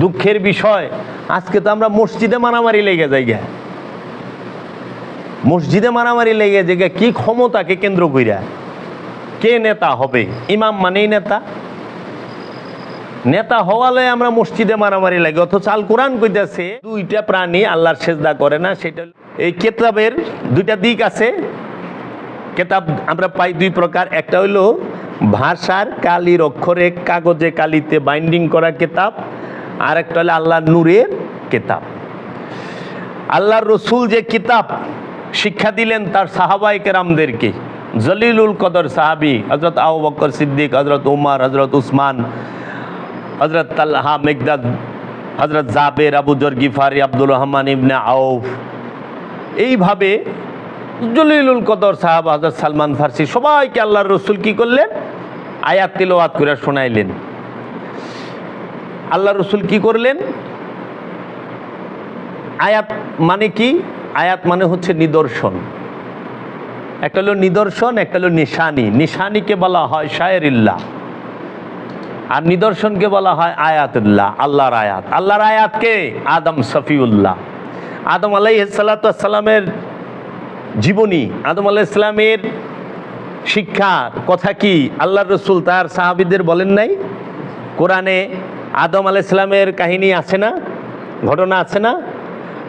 দুঃখের বিষয়, আজকে তো আমরা মসজিদে মারামারি লেগে যাই গা। মসজিদে মারামারি লেগে যে কি ক্ষমতাকে কেন্দ্র কইরা? কে নেতা হবে? ইমাম মানেই নেতা। নেতা হওয়ালে আমরা মসজিদে মারামারি লাগে, অথচ আল কোরআন কইতাছে, দুইটা প্রাণী আল্লাহর সেজদা করে না, সেটা এই কেতাবের দুইটা দিক আছে। কেতাব আমরা পাই দুই প্রকার, একটা হইল ভাষার কালির অক্ষরে কাগজে কালিতে বাইন্ডিং করা কেতাব আর একটা হলো আল্লাহ নূরের কেতাব। আল্লাহর রসুল যে কিতাব শিক্ষা দিলেন তার সাহাবাই কেরামদেরকে, জলিলুল কদর সাহাবি হজরত আবু বকর সিদ্দিক হজরত উমার হজরত উসমান হজরত তাল্লাহা মেঘদাদ হজরত জাবের, আবু জর গিফারি আব্দুর রহমান ইবনে আউফ। এইভাবে জলিলুল কদর সাহাব হজরত সালমান ফার্সি সবাইকে আল্লাহর রসুল কি করলেন? আয়াত তিলওয়াত করে শোনাইলেন। আল্লাহ রসুল কি করলেন? আয়াত মানে কি? আয়াত মানে হচ্ছে নিদর্শন। একটা হলো নিদর্শন, একটা হলো নিশানি। নিশানিকে বলা হয় শায়রিল্লাহ। আর নিদর্শনকে বলা হয় আয়াতুল্লাহ, আল্লাহর আয়াত। আল্লাহর আয়াতকে আদম সফিউল্লাহ। আদম আলাই সালাতামের জীবনী, আদম আলাহ ইসলামের শিক্ষা কথা কি? আল্লাহ রসুল তার সাহাবিদের বলেন নাই? কোরআনে আদম আলাহ ইসলামের কাহিনী আছে না? ঘটনা আছে না?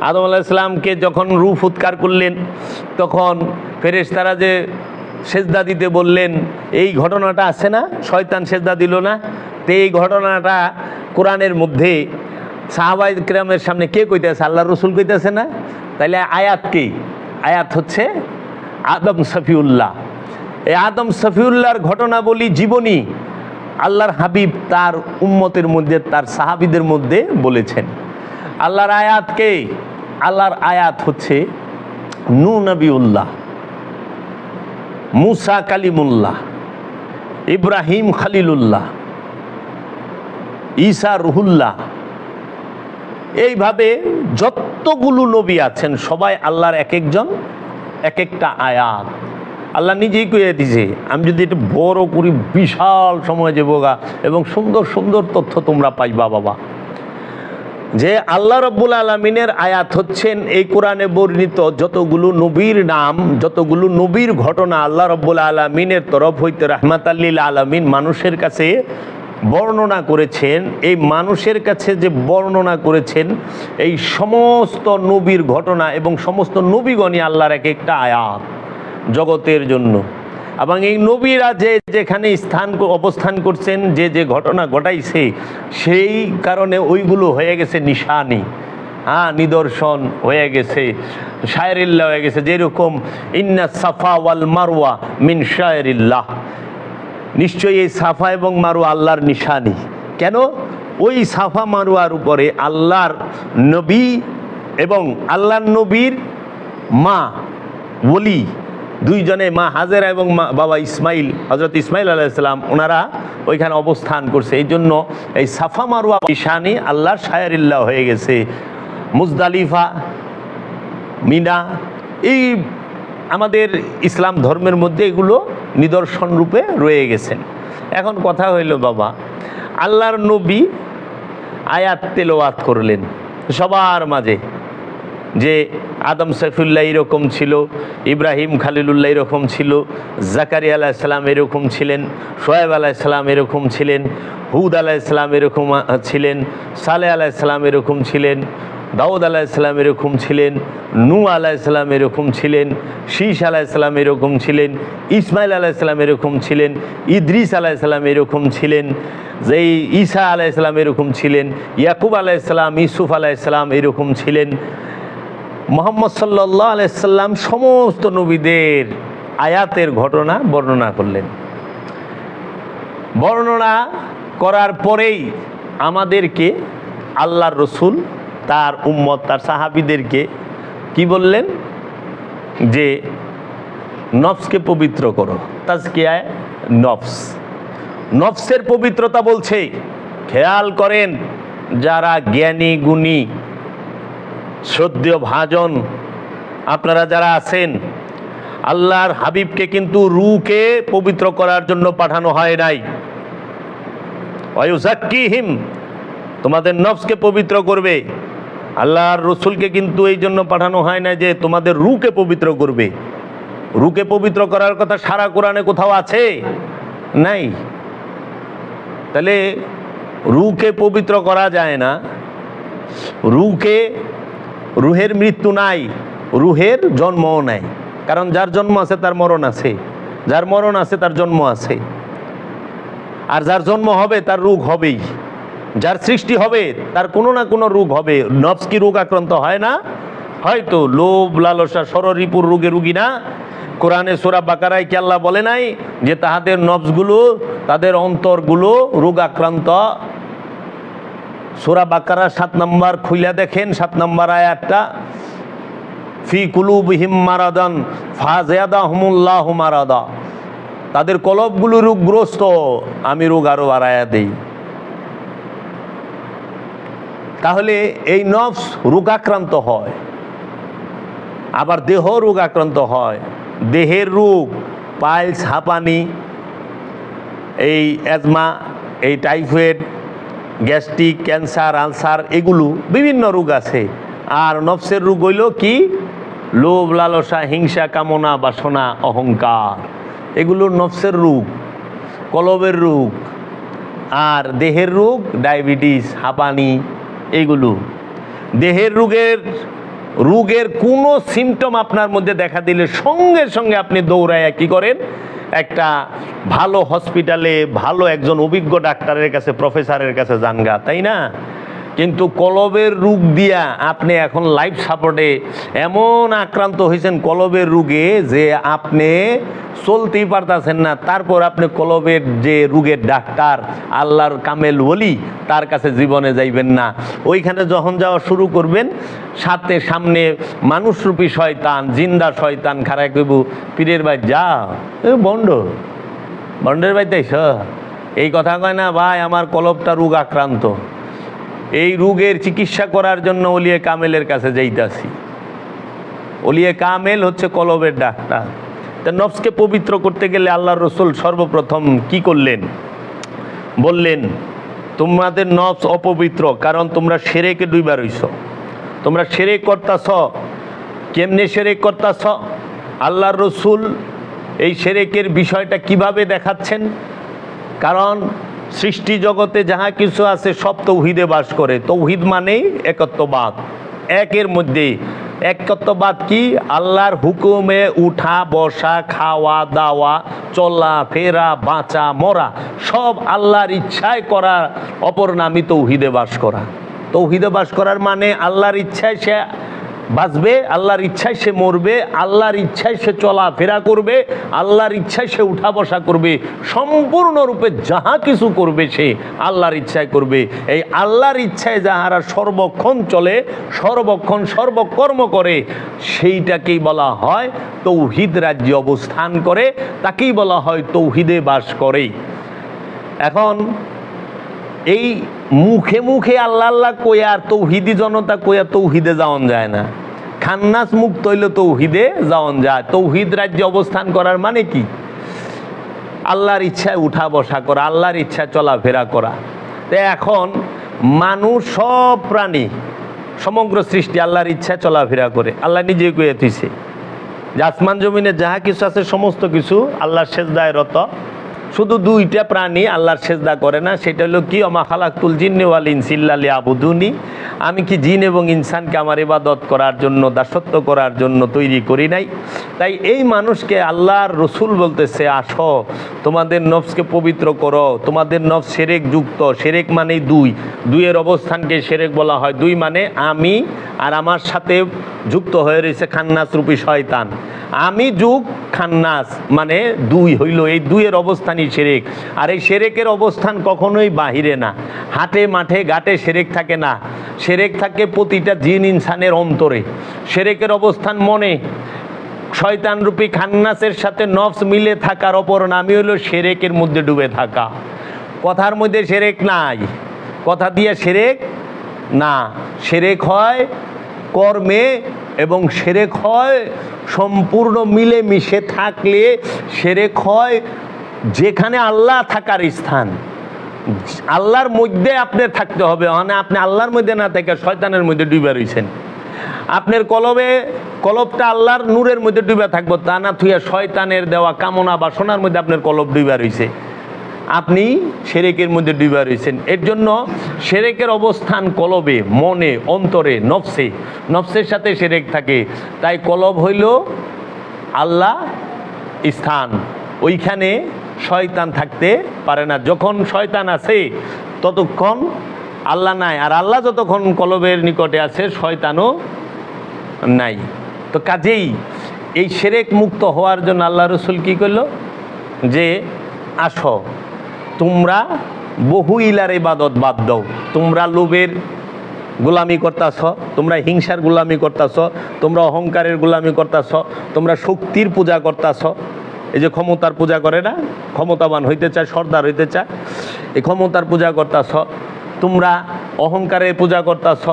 আদম আলাহ ইসলামকে যখন রূপ উৎকার করলেন, তখন ফেরেশতারা যে সেজদা দিতে বললেন, এই ঘটনাটা আছে না? শয়তান সেজদা দিল না? তো এই ঘটনাটা কোরআনের মধ্যে সাহাবাই ক্রামের সামনে কে কইতেছে? আল্লাহ রসুল কইতেছে না? তাইলে আয়াত কি? আয়াত হচ্ছে আদম সফিউল্লাহ এই আদম সফিউল্লাহর ঘটনা বলি জীবনী। আল্লাহর হাবিব তার উম্মতের মধ্যে, তার সাহাবিদের মধ্যে বলেছেন। আল্লাহর আয়াতকে আল্লাহর আয়াত হচ্ছে, নু নবিউল্লাহ, মুসা কালিমুল্লাহ, ইব্রাহিম খালিলুল্লাহ, ঈসা রুহুল্লাহ। এইভাবে যতগুলো নবী আছেন, সবাই আল্লাহর এক একজন, এক একটা আয়াত। আল্লাহ নিজেই কয়ে দিছে, আমি যদি একটু বড় করি, বিশাল সময় যে বোগা এবং সুন্দর সুন্দর তথ্য তোমরা পাইবা, বাবা। যে আল্লাহ রব্বুল আলমিনের আয়াত হচ্ছেন, এই কোরআনে বর্ণিত যতগুলো নবীর নাম, যতগুলো নবীর ঘটনা আল্লাহ রব্বুল আলমিনের তরফ হইতে রাহমাত আল্লিল আলমিন মানুষের কাছে বর্ণনা করেছেন, এই মানুষের কাছে যে বর্ণনা করেছেন, এই সমস্ত নবীর ঘটনা এবং সমস্ত নবীগণই আল্লাহর এক একটা আয়াত। জগতের জন্য। এবং এই নবীরা যে যেখানে স্থান অবস্থান করছেন, যে যে ঘটনা ঘটাইছে, সেই কারণে ওইগুলো হয়ে গেছে নিশানি। হ্যাঁ নিদর্শন হয়ে গেছে, শায়রিল্লাহ হয়ে গেছে। যেরকম, ইন্না সাফা ওয়াল মারওয়া মিন শায়রিল্লাহ। নিশ্চয়ই এই সাফা এবং মারুয়া আল্লাহর নিশানি। কেন? ওই সাফা মারুয়ার উপরে আল্লাহর নবী এবং আল্লাহর নবীর মা, ওলি দুইজনে মা হাজেরা এবং মা বাবা ইসমাইল হজরত ইসমাইল আলাইসালাম ওনারা ওইখানে অবস্থান করছে। এই জন্য এই সাফা মারুয়া নিশানি আল্লাহর শায়রিল্লাহ হয়ে গেছে। মুজদালিফা, মিনা, এই আমাদের ইসলাম ধর্মের মধ্যে এগুলো নিদর্শন রূপে রয়ে গেছেন এখন কথা হইল, বাবা, আল্লাহর নবী আয়াত তেলোয়াত করলেন সবার মাঝে যে আদম সাইফুল্লাহ এরকম ছিল ইব্রাহিম খালিলুল্লাহ এরকম ছিল জাকারি আলাইসালাম এরকম ছিলেন সোয়েব আলাইসালাম এরকম ছিলেন হুদ আলাইসালাম এরকম ছিলেন সালে আলাইসালাম এরকম ছিলেন দাউদ আলাইসালাম এরকম ছিলেন নু আলাইসালাম এরকম ছিলেন শীষ আলাইসালাম এরকম ছিলেন ইসমাইল আলাইসালাম এরকম ছিলেন ইদ্রিস আলাইসালাম এরকম ছিলেন যেই ঈসা আলাইসালাম এরকম ছিলেন ইয়াকুব আলাইসালাম ইসুফ আলাইসালাম এরকম ছিলেন মোহাম্মদ সাল্লাহ আলাইসাল্লাম সমস্ত নবীদের আয়াতের ঘটনা বর্ণনা করলেন। বর্ণনা করার পরেই আমাদেরকে আল্লাহর রসুল, তার উম্মত, তার সাহাবিদেরকে কি বললেন? যে নফসকে পবিত্র করো। তাজকিয়ায় নফস। নফসের পবিত্রতা বলছে, খেয়াল করেন, যারা জ্ঞানী, গুণী শ্রদ্ধেয় ভাজন, আপনারা যারা আছেন, আল্লাহর হাবিবকে কিন্তু রুকে পবিত্র করার জন্য পাঠানো হয় নাই। হিম তোমাদের নফসকে পবিত্র করবে। আল্লাহর রসুলকে কিন্তু এই জন্য পাঠানো হয় না যে তোমাদের রুকে পবিত্র করবে। রুকে পবিত্র করার কথা সারা কোরআনে কোথাও আছে? নাই। তাহলে রুকে পবিত্র করা যায় না। রুকে রুহের মৃত্যু নাই, রুহের জন্মও নাই। কারণ যার জন্ম আছে, তার মরণ আছে। যার মরণ আছে, তার জন্ম আছে। আর যার জন্ম হবে, তার রোগ হবেই। যার সৃষ্টি হবে, তার কোনো না কোনো রোগ হবে। নফস কি রোগ আক্রান্ত হয় না? হয়তো লোভ, লালসা সররিপুর রোগে রুগী না। কোরআনে সোরা বাকারায় কি আল্লাহ বলে নাই যে তাহাদের নফসগুলো, তাদের অন্তরগুলো রোগ আক্রান্ত সোরা বাকারা সাত নম্বর খুইলা দেখেন, সাত নম্বর আয়াতটা, ফি কুলুবহিম মারাদান ফাজিয়াদা হুমুল্লাহ মারাদা। তাদের কলবগুলো রোগগ্রস্ত, আমি রোগ আরও বাড়ায়া দেই। তাহলে এই নফস রোগাক্রান্ত হয়, আবার দেহ রোগ আক্রান্ত হয়। দেহের রোগ, পাইলস, হাঁপানি, এই অ্যাজমা, এই টাইফয়েড গ্যাস্ট্রিক, ক্যান্সার, আলসার, এগুলো বিভিন্ন রোগ আছে। আর নফসের রোগ হইল কি? লোভ, লালসা, হিংসা, কামনা, বাসনা, অহংকার। এগুলো নফসের রোগ, কলবের রোগ, আর দেহের রোগ, ডায়াবেটিস, হাঁপানি, এগুলো। দেহের রোগের রোগের কোনো সিমটম আপনার মধ্যে দেখা দিলে সঙ্গে সঙ্গে আপনি দৌড়ায় কি করেন? একটা ভালো হসপিটালে ভালো একজন অভিজ্ঞ ডাক্তারের কাছে প্রফেসরের কাছে জানগা তাই না? কিন্তু কলবের রোগ দিয়া আপনি এখন লাইফ সাপোর্টে এমন আক্রান্ত হয়েছেন কলবের রোগে যে আপনি চলতেই পারতেছেন না। তারপর আপনি কলবের যে রোগের ডাক্তার, আল্লাহর কামেল বলি তার কাছে জীবনে যাইবেন না। ওইখানে যখন যাওয়া শুরু করবেন, সাথে সামনে মানুষরূপী শয়তান, জিন্দা শয়তান খারাপ কইব, পীরের ভাই, যা বন্ড, বন্ডের বাড়িতে এই কথা কয় না, ভাই, আমার কলবটা রোগ আক্রান্ত। এই রোগের চিকিৎসা করার জন্য অলিয়ে কামেলের কাছে যাইতাছি। অলিয়ে কামেল হচ্ছে কলবের ডাক্তার। তা নফসকে পবিত্র করতে গেলে আল্লাহ রসুল সর্বপ্রথম কি করলেন? বললেন, তোমাদের নফস অপবিত্র, কারণ তোমরা সেরেকে দুইবার হইছ। তোমরা সেরেক করতাছ, কেমনে সেরেক করতাছ? আল্লাহর রসুল এই সেরেকের বিষয়টা কীভাবে দেখাচ্ছেন? কারণ সৃষ্টি জগতে যাহা কিছু আছে, সব তৌহিদে বাস করে। তৌহিদ মানেই একত্ববাদ। একের মধ্যে একত্ববাদ কি? আল্লাহর হুকুমে উঠা, বসা, খাওয়া, দাওয়া, চলা, ফেরা, বাঁচা, মরা, সব আল্লাহর ইচ্ছায় করা, অপর নামই তৌহিদে বাস করা। তৌহিদে বাস করার মানে আল্লাহর ইচ্ছায় সে বাঁচবে, আল্লাহর ইচ্ছায় সে মরবে, আল্লাহর ইচ্ছায় সে চলাফেরা করবে, আল্লাহর ইচ্ছায় সে উঠা বসা করবে, সম্পূর্ণরূপে যাহা কিছু করবে সে আল্লাহর ইচ্ছায় করবে। এই আল্লাহর ইচ্ছায় যাহারা সর্বক্ষণ চলে, সর্বক্ষণ সর্বকর্ম করে, সেইটাকেই বলা হয় তৌহিদ রাজ্যে অবস্থান করে, তাকেই বলা হয় তৌহিদে বাস করে। এখন এই মুখে মুখে আল্লাহ আল্লাহ কইয়া আর তৌহিদি জনতা কইয়া তৌহিদে যাওয়ান যায় না। খান্নাস মুক্ত হইলে তৌহিদে যাওয়ান যায়। তৌহিদ রাজ্যে অবস্থান করার মানে কি? আল্লাহর ইচ্ছায় উঠা বসা করা, আল্লাহর ইচ্ছায় চলাফেরা করা। তো এখন মানুষ সব প্রাণী, সমগ্র সৃষ্টি আল্লাহর ইচ্ছায় চলাফেরা করে। আল্লাহ নিজে কয়ে তুইছে আসমান জমিনে যাহা কিছু আছে, সমস্ত কিছু আল্লাহর সেজদায় রত। শুধু দুইটা প্রাণী আল্লাহর সেজদা করে না, সেটা হলো কি অমা খালাকুল জিন্নেওয়াল ইনসিল্লালি আবুদুনি আমি কি জিন এবং ইনসানকে আমার ইবাদত করার জন্য, দাসত্ব করার জন্য তৈরি করি নাই? তাই এই মানুষকে আল্লাহর রসুল বলতেছে, আসো, তোমাদের নফসকে পবিত্র করো, তোমাদের নফস সেরেক যুক্ত, সেরেক মানেই দুই। দুইয়ের অবস্থানকে সেরেক বলা হয়। দুই মানে আমি আর আমার সাথে যুক্ত হয়ে রয়েছে খান্নাস রূপী শয়তান। আমি যুগ, খান্নাস মানে দুই হইল। এই দুইয়ের অবস্থানই সেরেক। আর এই সেরেকের অবস্থান কখনোই বাহিরে না। হাটে, মাঠে, ঘাটে সেরেক থাকে না। সেরেক থাকে প্রতিটা জিন ইনসানের অন্তরে। সেরেকের অবস্থান মনে। শয়তান রূপী খান্নাসের সাথে নফস মিলে থাকার অপর নামই হলো সেরেকের মধ্যে ডুবে থাকা। কথার মধ্যে সেরেক নাই। কথা দিয়ে সেরেক না। সেরেক হয় কর্মে এবং সেরেক হয় সম্পূর্ণ মিলে মিশে থাকলে সেরেক হয় যেখানে আল্লাহ থাকার স্থান। আল্লাহর মধ্যে আপনার থাকতে হবে মানে আপনি আল্লাহর মধ্যে না থেকে শয়তানের মধ্যে ডুবে রয়েছেন আপনার কলবে, কলবটা আল্লাহর নূরের মধ্যে ডুবে থাকব, তা না থুইয়া শয়তানের দেওয়া কামনা বাসনার মধ্যে আপনার কলব ডুবে রয়েছে আপনি সেরেকের মধ্যে ডুবে রয়েছেন এর জন্য সেরেকের অবস্থান কলবে, মনে, অন্তরে, নফসে। নফসের সাথে সেরেক থাকে। তাই কলব হইল আল্লাহ স্থান। ওইখানে শয়তান থাকতে পারে না। যখন শয়তান আছে, ততক্ষণ আল্লাহ নাই। আর আল্লাহ যতক্ষণ কলবের নিকটে আছে, শয়তানও নাই। তো কাজেই এই সেরেক মুক্ত হওয়ার জন্য আল্লাহ রসুল কী করল? যে, আসো, তোমরা বহু ইলার ইবাদত বাদ দাও। তোমরা লোভের গোলামি করতাছ, তোমরা হিংসার গোলামি করতাছ, তোমরা অহংকারের গোলামি করতাছ, তোমরা শক্তির পূজা করতাছ। এই যে ক্ষমতার পূজা করে না? ক্ষমতাবান হইতে চায়, সর্দার হইতে চায়। এই ক্ষমতার পূজা করতাছ, তোমরা অহংকারের পূজা করতাছ,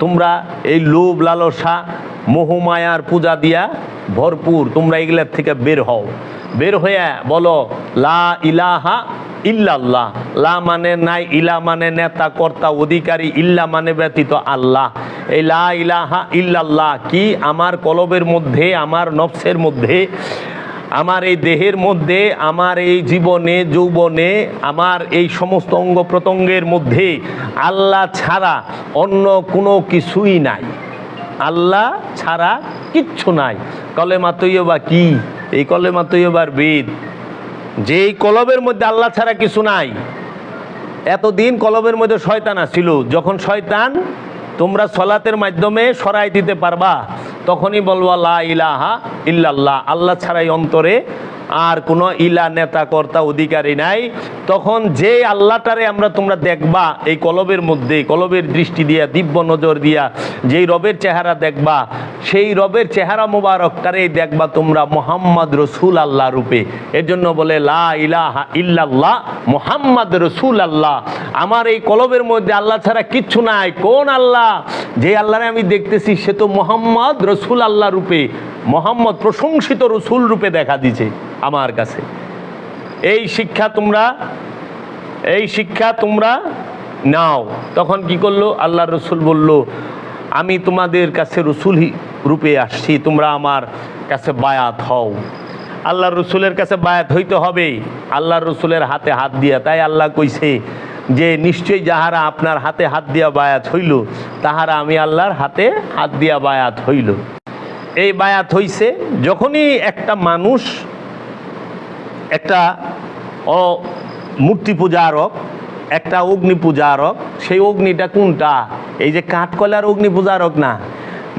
তোমরা এই লোভ, লালসা, মোহমায়ার পূজা দিয়া ভরপুর, তোমরা এগুলার থেকে বের হও। বের হয়ে বলো, লা ইলাহা ইল্লাল্লাহ। লা মানে নাই, ইলা মানে নেতা, কর্তা, অধিকারী, ইল্লা মানে ব্যতীত আল্লাহ। এই লা ইলাহা ইল্লাল্লাহ কি আমার কলবের মধ্যে, আমার নফসের মধ্যে আমার এই দেহের মধ্যে, আমার এই জীবনে, যৌবনে, আমার এই সমস্ত অঙ্গ প্রত্যঙ্গের মধ্যে আল্লাহ ছাড়া অন্য কোনো কিছুই নাই। আল্লাহ ছাড়া কিচ্ছু নাই। কলেমা তৈয়বা কি? এই কলেমা তৈয়বার বেদ। যে এই কলবের মধ্যে আল্লাহ ছাড়া কিছু নাই। এতদিন কলবের মধ্যে শয়তান আসছিল যখন শয়তান তোমরা সলাতের মাধ্যমে সরাই দিতে পারবা। তখনই বলব লা ইলাহা ইল্লাল্লাহ। আল্লাহ ছাড়াই অন্তরে আর কোনো ইলা নেতা কর্তা অধিকারী নাই, তখন যে আল্লাহটারে আমরা তোমরা দেখবা, এই কলবের মধ্যে, কলবের দৃষ্টি দিয়া, দিব্য নজর দিয়া, যেই রবের চেহারা দেখবা, সেই রবের চেহারা মোবারকটারে দেখবা তোমরা মোহাম্মদ রসুল আল্লাহ রূপে। এর জন্য বলে, লা ইলাহা ইল্লাল্লাহ, মোহাম্মদ রসুল আল্লাহ আমার এই কলবের মধ্যে আল্লাহ ছাড়া কিচ্ছু নাই। কোন আল্লাহ? যে আল্লাহরে আমি দেখতেছি, সে তো মোহাম্মদ রসুল আল্লাহ রূপে। মোহাম্মদ প্রশংসিত রসুল রূপে দেখা দিছে আমার কাছে। এই শিক্ষা তোমরা, এই শিক্ষা তোমরা নাও। তখন কি করল? আল্লাহ রসুল বলল, আমি তোমাদের কাছে রসুল রূপে আসছি, তোমরা আমার কাছে বায়াত হও। আল্লাহ রসুলের কাছে বায়াত হইতে হবে। আল্লাহ রসুলের হাতে হাত দিয়া তাই আল্লাহ কইছে যে, নিশ্চয়ই যাহারা আপনার হাতে হাত দিয়া বায়াত হইল, তাহারা আমি আল্লাহর হাতে হাত দিয়া বায়াত হইল। এই বায়াত হইছে, যখনই একটা মানুষ একটা মূর্তি পূজারক একটা অগ্নি পূজারক সেই অগ্নিটা কোনটা? এই যে কাঠকলার অগ্নি পূজারক না?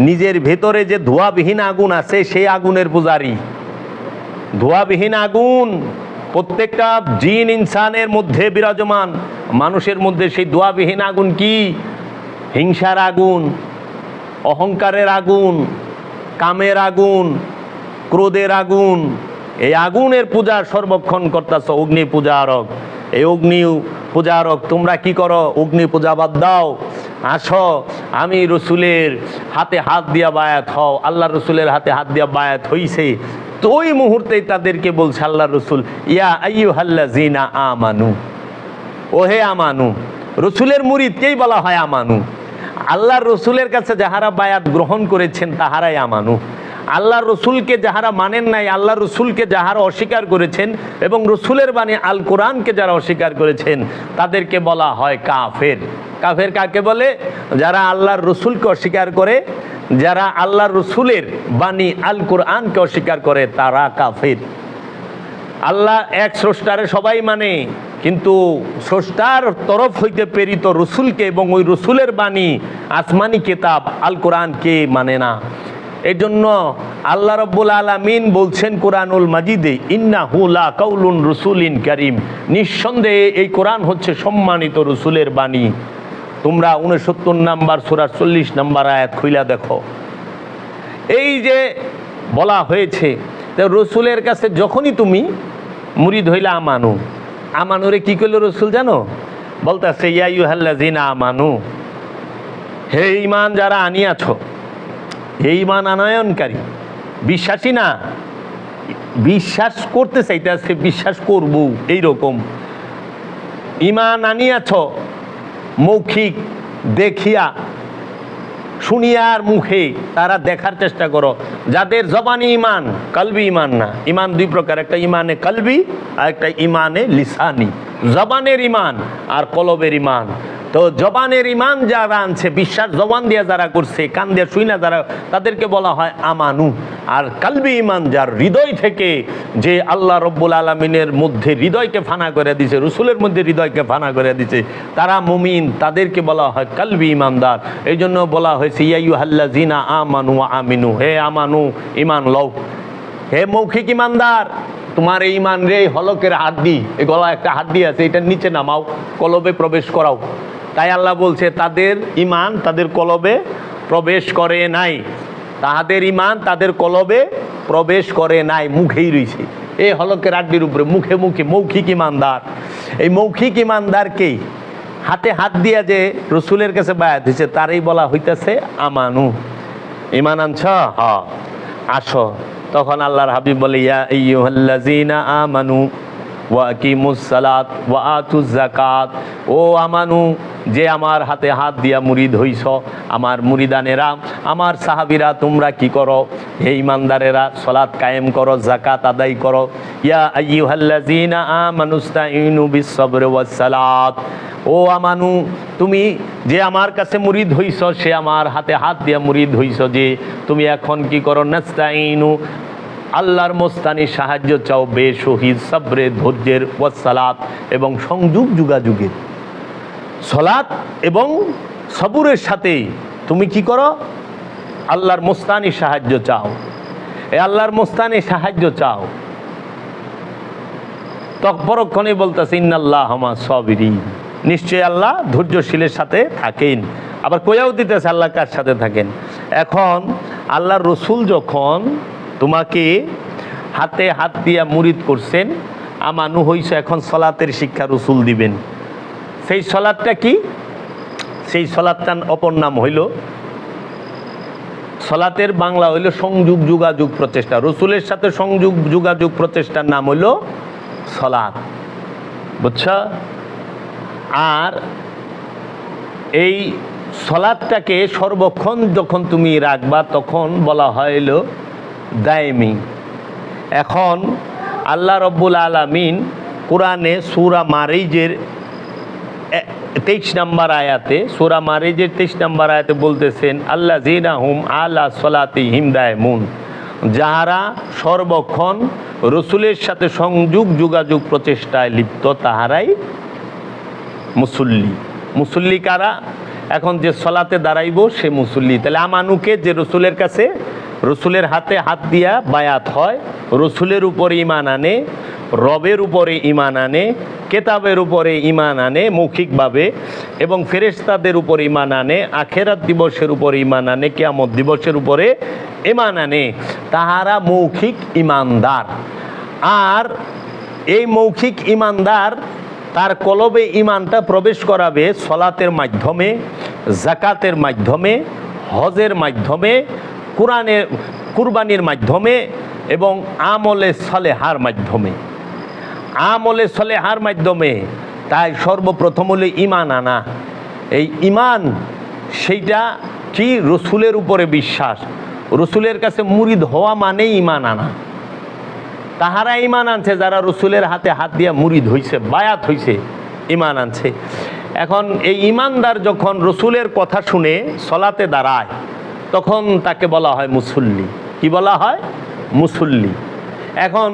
নিজের ভেতরে যে ধোয়াবিহীন আগুন আছে, সেই আগুনের পূজারী। ধোয়াবিহীন আগুন, প্রত্যেকটা জিন ইনসানের মধ্যে বিরাজমান। মানুষের মধ্যে সেই ধোয়াবিহীন আগুন কি? হিংসার আগুন, অহংকারের আগুন কামের আগুন, ক্রোধের আগুন, এই আগুনের পূজা সর্বক্ষণ করতেছ, অগ্নি পূজারক এই অগ্নি পূজারক তোমরা কি করো? অগ্নি পূজা বাদ দাও। আসো, আমি রসুলের হাতে হাত দিয়া বায়াত হও। আল্লাহ রসুলের হাতে হাত দিয়া বায়াত হইছে। তো ওই মুহূর্তেই তাদেরকে বলছে আল্লাহ রসুল, ইয়া আইয়ু হাল্লা জিনা আমানু। ওহে আমানু, রসুলের মুরিদকেই বলা হয় আমানু? আল্লাহ রসুলের কাছে যাহারা বায়াত গ্রহণ করেছেন, তাহারাই আমানু। আল্লাহ রসুলকে যাহারা মানেন নাই আল্লাহ রসুলকে যাহারা অস্বীকার করেছেন এবং রসুলের বাণী আল কোরআনকে যারা অস্বীকার করেছেন, তাদেরকে বলা হয় কাফের। কাফের কাকে বলে? যারা আল্লাহর রসুলকে অস্বীকার করে, যারা আল্লাহ রসুলের বাণী আল কোরআনকে অস্বীকার করে, তারা কাফের। আল্লাহ এক স্রষ্টারে সবাই মানে কিন্তু স্রষ্টার তরফ হইতে প্রেরিত রসুলকে এবং ওই রসুলের বাণী, আসমানি কেতাব আল কোরআনকে মানে না? এই জন্য আল্লাহ রব্বুল আলমিন বলছেন কোরআনুল মাজিদে ইন্না হুলা কাউলুন রসুলিন করিম। নিঃসন্দেহে এই কোরআন হচ্ছে সম্মানিত রসুলের বাণী। তোমরা উনসত্তর নাম্বার সুরা চল্লিশ নাম্বার আয়াত খুইলা দেখো। এই যে বলা হয়েছে রসুলের কাছে যখনই তুমি মুড়ি ধইলা আমানু, আমানুরে কি করল রসুল জানো? বলতেছে ইয়াইউ হাল্লা জিনা আমানু, হে ইমান যারা আনিয়াছ, হে ইমান আনয়নকারী, বিশ্বাসী না, বিশ্বাস করতে চাইতে আছে বিশ্বাস করব এইরকম। ইমান আনিয়াছ, মৌখিক দেখিয়া শুনিয়ার মুখে, তারা দেখার চেষ্টা করো। যাদের জবানি ইমান কালবি ইমান না। ইমান দুই প্রকার, একটা ইমানে কালবি আর একটা ইমানে লিসানি। জবানের ইমান আর কলবের ইমান তো জবানের ইমান যারা আনছে, বিশ্বাস জবান দিয়ে যারা করছে, কান দিয়ে শুই না যারা, তাদেরকে বলা হয় আমানু। আর কালবি ইমান যার হৃদয় থেকে যে আল্লাহ রব্বুল আলমিনের মধ্যে হৃদয়কে ফানা করে দিছে, রসুলের মধ্যে হৃদয়কে ফানা করে দিছে, তারা মুমিন, তাদেরকে বলা হয় কালবি ইমানদার এই জন্য বলা হয়েছে ইয়াইউ হাল্লা জিনা আমানু আমিনু। হে আমানু, ইমান লও। হে মৌখিক ইমানদার, তোমার এই ইমান রে হলকের হাড্ডি, এই গলা একটা হাড্ডি আছে, এটার নিচে নামাও, কলবে প্রবেশ করাও। তাই আল্লাহ বলছে, তাদের ইমান তাদের কলবে প্রবেশ করে নাই। তাহাদের ইমান তাদের কলবে প্রবেশ করে নাই, মুখেই রয়েছে এই হলকের আড্ডির উপরে, মুখে মুখে মৌখিক ইমানদার এই মৌখিক ইমানদারকেই হাতে হাত দিয়া যে রসুলের কাছে বায়াত হয়েছে, তারই বলা হইতেছে, আমানু। ইমান আনছ? হ। আসো। তখন আল্লাহর হাবিব বলে, ইয়া আমানু। ওয়া আকিমুস সালাত ওয়া আতুজ যাকাত। ও আমানু, যে আমার হাতে হাত দিয়া মুরিদ হইছ আমার মুরিদানেরা আমার সাহাবীরা, তোমরা কি করো? হে ইমানদারেরা, সালাত কায়েম করো, যাকাত আদায় করো। ইয়া আইয়ুহাল্লাযীনা আমানুস্তাঈনু বিস-সাবরি ওয়াস-সালাত ও আমানু, তুমি যে আমার কাছে মুরিদ হইছ সে আমার হাতে হাত দিয়া মুরিদ হইছ যে, তুমি এখন কি করো? নাস্তাইনু আল্লাহর মোস্তানি সাহায্য চাও বে শহীদ সাবরে, ধৈর্যের ওয়াসালাত এবং সংযোগ যুগাযুগের। সলাৎ এবং সবুরের সাথে তুমি কি করো? আল্লাহর মোস্তানি সাহায্য চাও। এ আল্লাহর মোস্তানি সাহায্য চাও। তৎপরক্ষণে বলতেছে, ইন্নাল্লাহ হমা সবিরি নিশ্চয়ই আল্লাহ ধৈর্যশীলের সাথে থাকেন। আবার কোয়াও দিতেছে, আল্লাহ কার সাথে থাকেন? এখন আল্লাহর রসুল যখন তোমাকে হাতে হাত দিয়া মুরিদ করছেন। আমানু হইছে এখন সলাতের শিক্ষা রসুল দিবেন। সেই সলাদটা কি? সেই সলাদটার অপর নাম হইল, সলাতের বাংলা হইল সংযোগ যোগাযোগ প্রচেষ্টা। রসুলের সাথে সংযোগ যোগাযোগ প্রচেষ্টার নাম হইল সলাৎ বুঝছ? আর এই সলাদটাকে সর্বক্ষণ যখন তুমি রাখবা, তখন বলা হইল দায়মি এখন আল্লাহ রব্বুল আলামিন কোরআনে সুরা মারিজের তেইশ নম্বর আয়াতে, সুরা মারিজের তেইশ নম্বর আয়াতে বলতেছেন আল্লাহ জিনা হুম আল্লাহ সলাতি হিমদায় মুন যাহারা সর্বক্ষণ রসুলের সাথে সংযোগ যোগাযোগ প্রচেষ্টায় লিপ্ত, তাহারাই মুসল্লি। মুসল্লি কারা? এখন যে সলাতে দাঁড়াইব, সে মুসল্লি। তাহলে আমানুকে যে রসুলের কাছে, রসুলের হাতে হাত দিয়া বায়াত হয়, রসুলের উপরে ইমান আনে, রবের উপরে ইমান আনে, কেতাবের উপরে ইমান আনে মৌখিকভাবে, এবং ফেরেশতাদের উপরে ইমান আনে, আখেরাত দিবসের উপরে ইমান আনে, কেয়ামত দিবসের উপরে ইমান আনে। তাহারা মৌখিক ইমানদার আর এই মৌখিক ইমানদার তার কলবে ইমানটা প্রবেশ করাবে সলাতের মাধ্যমে জাকাতের মাধ্যমে, হজের মাধ্যমে, কোরআনের, কুরবানির মাধ্যমে এবং আমলে সলেহার মাধ্যমে। আমলে সলেহার মাধ্যমে তাই সর্বপ্রথম হলো ইমান আনা। এই ইমান সেইটা কি? রসুলের উপরে বিশ্বাস। রসুলের কাছে মুরিদ হওয়া মানেই ইমান আনা। তাহারা ইমান আনছে, যারা রসুলের হাতে হাত দিয়া মুরিদ হইছে বায়াত হইছে ইমান আনছে। এখন এই ইমানদার যখন রসুলের কথা শুনে সলাতে দাঁড়ায়, তখন তাকে বলা হয় মুসল্লি। কি বলা হয়? মুসল্লি। এখন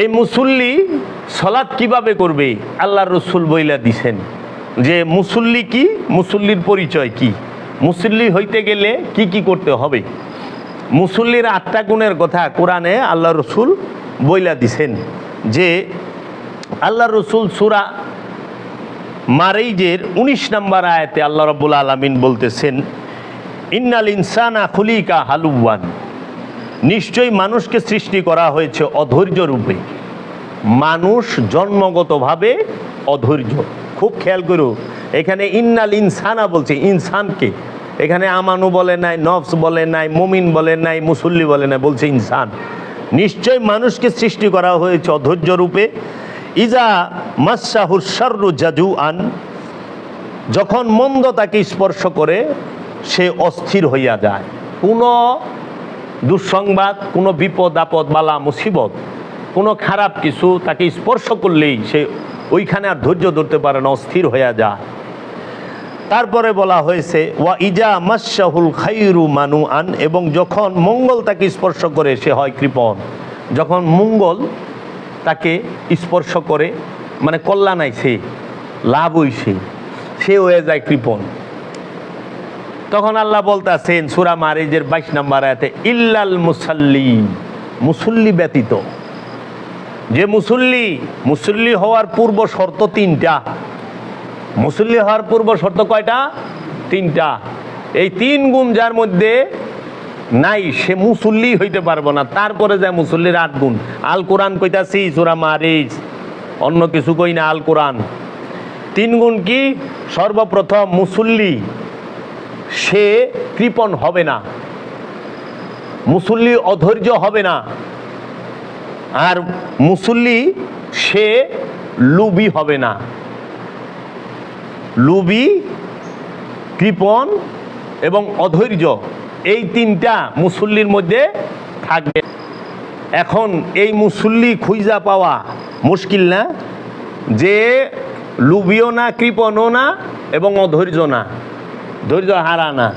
এই মুসল্লি সলাৎ কীভাবে করবে? আল্লাহর রসুল বইলা দিছেন যে, মুসল্লি কি? মুসল্লির পরিচয় কি? মুসল্লি হইতে গেলে কি কি করতে হবে? মুসল্লির আটটা গুণের কথা কোরআনে আল্লাহ রসুল বইলা দিছেন যে আল্লাহ রসুল সুরা মারেইজের উনিশ নম্বর আয়াতে আল্লাহ রব্বুল আলমিন বলতেছেন, ইন্নাল ইনসানা খুলিকা হালুয়ান নিশ্চয়ই মানুষকে সৃষ্টি করা হয়েছে অধৈর্য রূপে। মানুষ জন্মগতভাবে অধৈর্য। খুব খেয়াল করো, এখানে ইন্নাল ইনসানা বলছে, ইনসানকে। এখানে আমানু বলে নাই, নফস বলে নাই, মুমিন বলে নাই, মুসল্লি বলে নাই, বলছে ইনসান। নিশ্চয় মানুষকে সৃষ্টি করা হয়েছে অধৈর্য রূপে। ইজা মাসাহুর শাররু জাজু আন যখন মন্দ তাকে স্পর্শ করে, সে অস্থির হইয়া যায়। কোনো দুঃসংবাদ, কোনো বিপদ, আপদ, বালা, মুসিবত, কোনো খারাপ কিছু তাকে স্পর্শ করলেই সে ওইখানে আর ধৈর্য ধরতে পারে না, অস্থির হইয়া যায়। তারপরে বলা হয়েছে, ওয়া ইজা মাসাহুল খাইরু মানু আন এবং যখন মঙ্গল তাকে স্পর্শ করে, সে হয় কৃপণ। যখন মঙ্গল তাকে স্পর্শ করে মানে কল্যাণ আইছে লাভ হইছে সে হয়ে যায় কৃপণ। তখন আল্লাহ বলতেছেন, সুরা মারিজের বাইশ নম্বর আয়াতে, ইল্লাল মুসাল্লি মুসল্লি ব্যতীত। যে মুসল্লি মুসল্লি হওয়ার পূর্ব শর্ত তিনটা। মুসল্লি হওয়ার পূর্ব শর্ত কয়টা? তিনটা। এই তিন গুণ যার মধ্যে নাই, সে মুসল্লি হইতে পারব না। তারপরে যায় মুসল্লির আট গুণ। আল কোরআন কইতাছি, সুরা মারিজ। অন্য কিছু কই না, আল কোরআন। তিন গুণ কি? সর্বপ্রথম মুসল্লি, সে কৃপণ হবে না। মুসল্লি অধৈর্য হবে না। আর মুসল্লি, সে লুবি হবে না। লুবি, কৃপন এবং অধৈর্য এই তিনটা মুসল্লির মধ্যে থাকবে। এখন এই মুসল্লি খুঁজা পাওয়া মুশকিল না? যে লুবিও না কৃপণও না এবং অধৈর্য না। ধৈর্য হারা না।